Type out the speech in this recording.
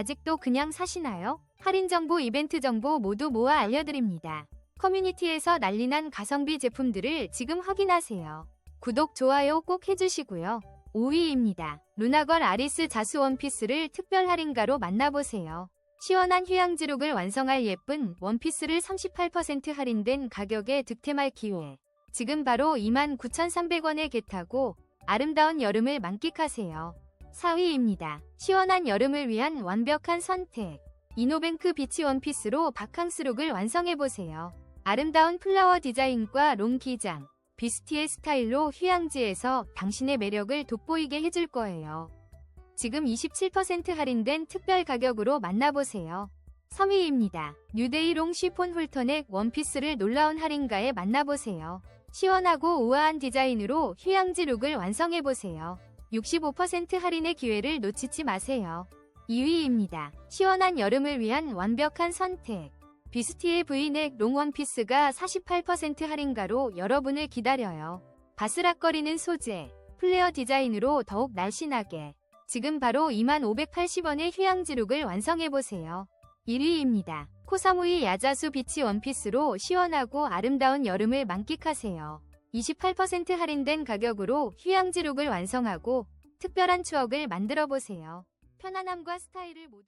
아직도 그냥 사시나요? 할인 정보, 이벤트 정보 모두 모아 알려드립니다. 커뮤니티에서 난리난 가성비 제품들을 지금 확인하세요. 구독, 좋아요 꼭 해주시고요. 5위입니다. 루나걸 아리스 자수 원피스를 특별 할인가로 만나보세요. 시원한 휴양지룩을 완성할 예쁜 원피스를 38% 할인된 가격에 득템할 기회. 지금 바로 29,300원에 겟하고 아름다운 여름을 만끽하세요. 4위입니다. 시원한 여름을 위한 완벽한 선택. 이노뱅크 비치 원피스로 바캉스룩을 완성해보세요. 아름다운 플라워 디자인과 롱 기장, 비스티의 스타일로 휴양지에서 당신의 매력을 돋보이게 해줄 거예요. 지금 27% 할인된 특별 가격으로 만나보세요. 3위입니다. 뉴데이롱 쉬폰 홀터넥 원피스를 놀라운 할인가에 만나보세요. 시원하고 우아한 디자인으로 휴양지 룩을 완성해보세요. 65% 할인의 기회를 놓치지 마세요. 2위입니다. 시원한 여름을 위한 완벽한 선택. 비스티의 브이넥 롱 원피스가 48% 할인가로 여러분을 기다려요. 바스락거리는 소재, 플레어 디자인으로 더욱 날씬하게. 지금 바로 2580원의 휴양지 룩을 완성해보세요. 1위입니다. 코사무이 야자수 비치 원피스로 시원하고 아름다운 여름을 만끽하세요. 28% 할인된 가격으로 휴양지 룩을 완성하고 특별한 추억을 만들어 보세요. 편안함과 스타일을 모두